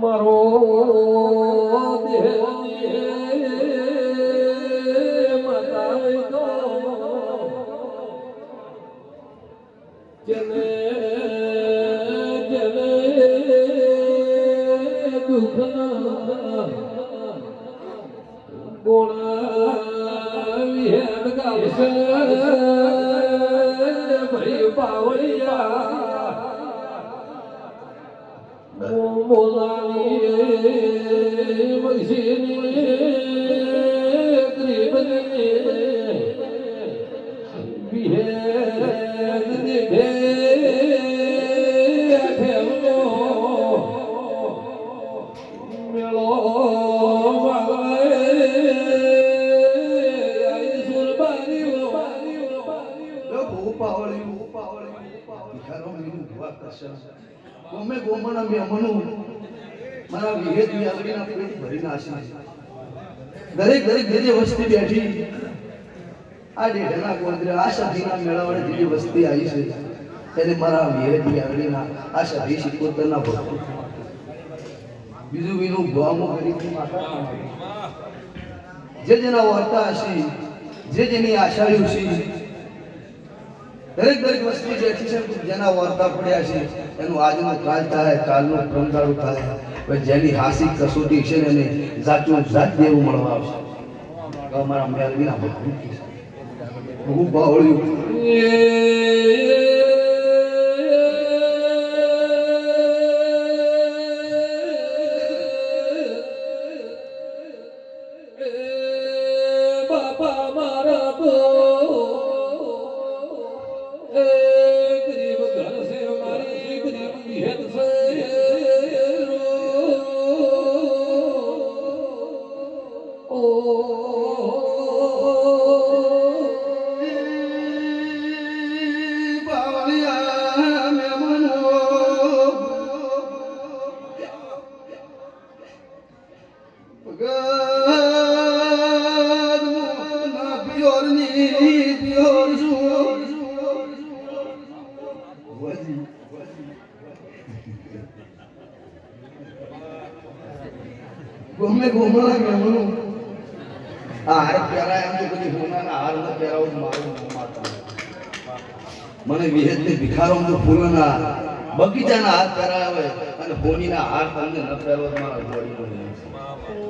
મારો જને જને દુઃખના ગોળા હેડ ગાવશે. ભાઈ પાવળિયા વસ્તી આવી છે. એને મારા વિહેદ વ્યાલડીના આ સભી સિકોતરના ભક્તો. બીજું બીજું ગોમો કરી જે જેના વાર્તા હશે, જે જેની આશાયું છે દરેક દરેક વસ્તુ જે છે જેના વાર્તા પડ્યા છે, એનું આજનું કાલ થાય, કાલનું પ્રમદાળું થાય જેની હાસી કસોટી છે ને એને જાચું જાત દેવું મળવા આવશે. અમારા મેલવીના ભક્તિ બહુ બાવળ્યું. ગમે હાર પહેરાય એમ તો બધી હોનાના પહેરાવો મારું મને વિહેત ને ભિખારો તો ફૂલના બગીચાના હાથ પહેરાવે અને હોનીના હાર તમને ન પહેરવો મારા જોડી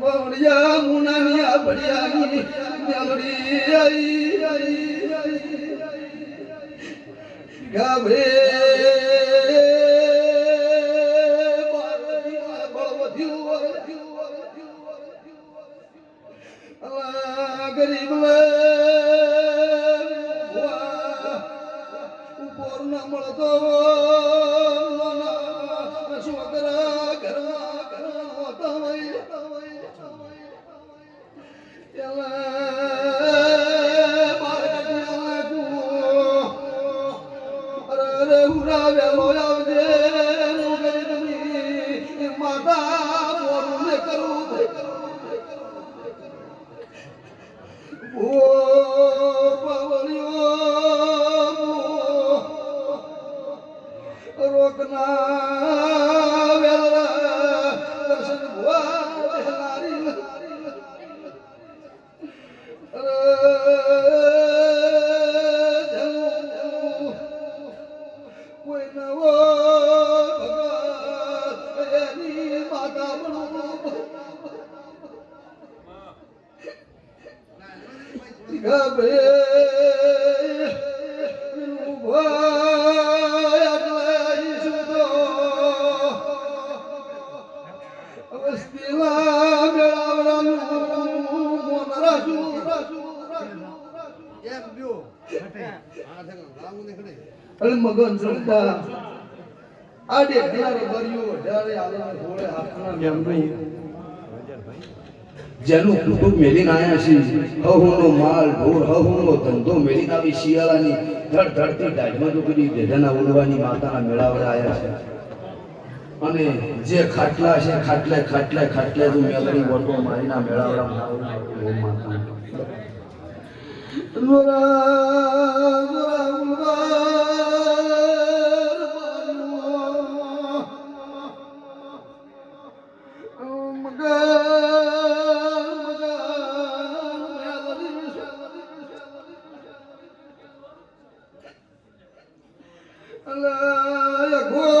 બવડિયા મુનાની આ બડિયાની મેલડી આઈ આઈ આઈ पूर्ण मुळतो सुमकरा करा करा होता वै अरे हुरा કોઈ મગન સંતા આડે ઘણારો દરિયો ઢારે આવે ઘોડે હાથના મેમરું જેનું કુટુંબ મેલીને આવ્યા છે હહુનો માલ ઢોર હહુનો ધંધો મેલીને આવી શિયાળાની ધડ ધડતી દાઢમાં તો કરી દેઢાના ઉડવાની માતાના મેળાવડા આવ્યા છે. અને જે ખાટલા છે ખાટલે ખાટલે ખાટલે તું મેલડી વટો મારીના મેળાવડા માતા આજ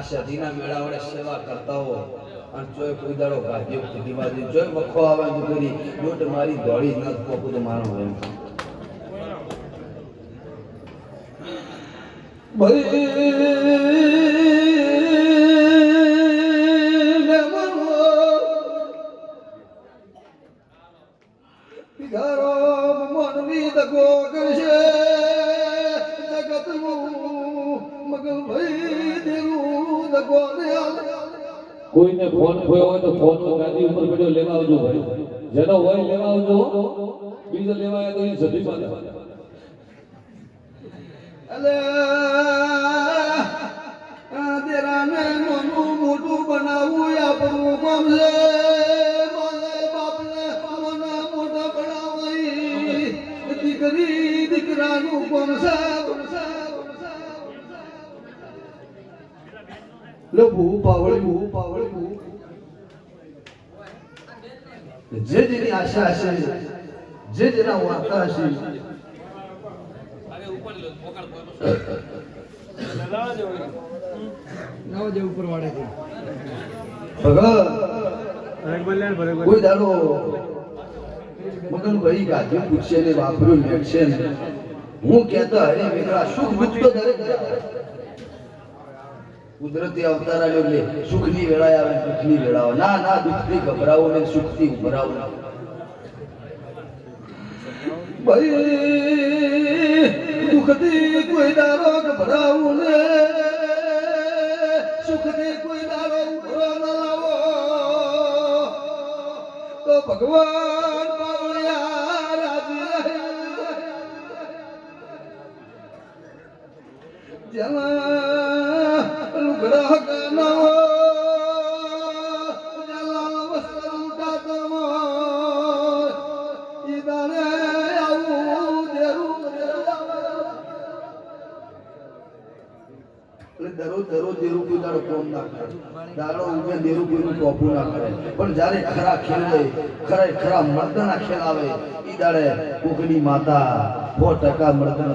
આ સધીના મેળા વડે સેવા કરતા હો અને ચોય કોઈ દાડો ભાગ્યો બાજુ ચોય વખો આવે તો કરી લોટ મારી દોડી ન પોકું તો મારો એમ કોઈને ફોન ખોયો હોય તો ફોન ગાદી ઉપર બેઠો લેવા આવજો ભાઈ. જેનો હોય લેવા આવજો બીજો લેવા આવ્યા તો એ સધી પાસે અલે ભૂ પાવળી ભૂ પાવળી ભૂ. જે કોઈ દાડો મગન ભાઈ પૂછશે ને વાપર્યું છે હું કહેતો હરે મિત્રા શું પૂછતો દરેક કુદરતી અવતાર આવ્યો એટલે સુખની વેળાએ આવે, દુઃખની વેળાઓ ના ના દુઃખથી ગભરાવો ને સુખથી ઉભરાવો ભાઈ, દુઃખથી કોઈ દારો ગભરાવું ને સુખથી કોઈ દારો ઉભરો ન લાવો. તો ભગવાન પાવળિયા રાજી દરરોજ ખરા ખેલ હોય ખરા ખરા મર્દના ખેલ આવે એ દાડે કોકની માતા સો ટકા મર્દન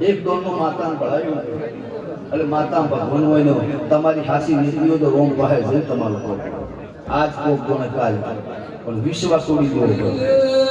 એક દોનનું માતા ભળાયું એટલે માતા ભગવાન હોય ને તમારી હાસી નીકળ્યો તો રોમ પાસે છે તમારો આજ કોક કોને કાલ. પણ વિશ્વાસ છોડી દો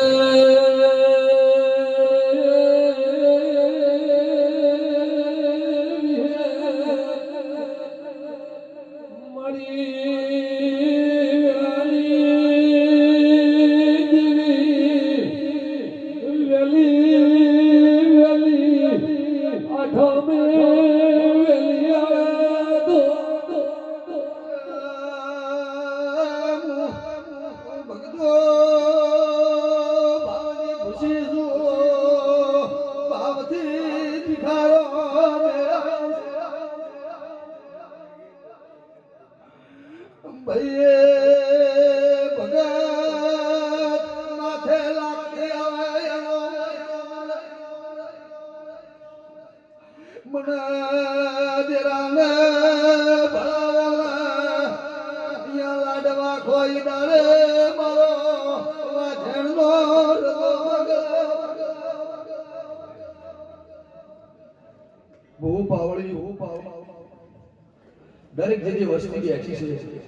બહુ પાવળી બહુ પાવળી દરેક જગ્યાએ વસ્તી બેઠી છે.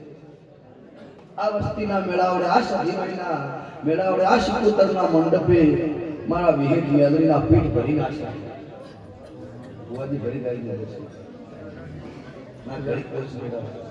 આ વસ્તીના મેળાવડે આ સદીના મેળાવડે આ શિકોતરના મંડપે મારા વિહેર યાદરીના પીઠ ભરી નાખ્યા. ભરી ગાડી જાય છે. ના ગાડી બેટા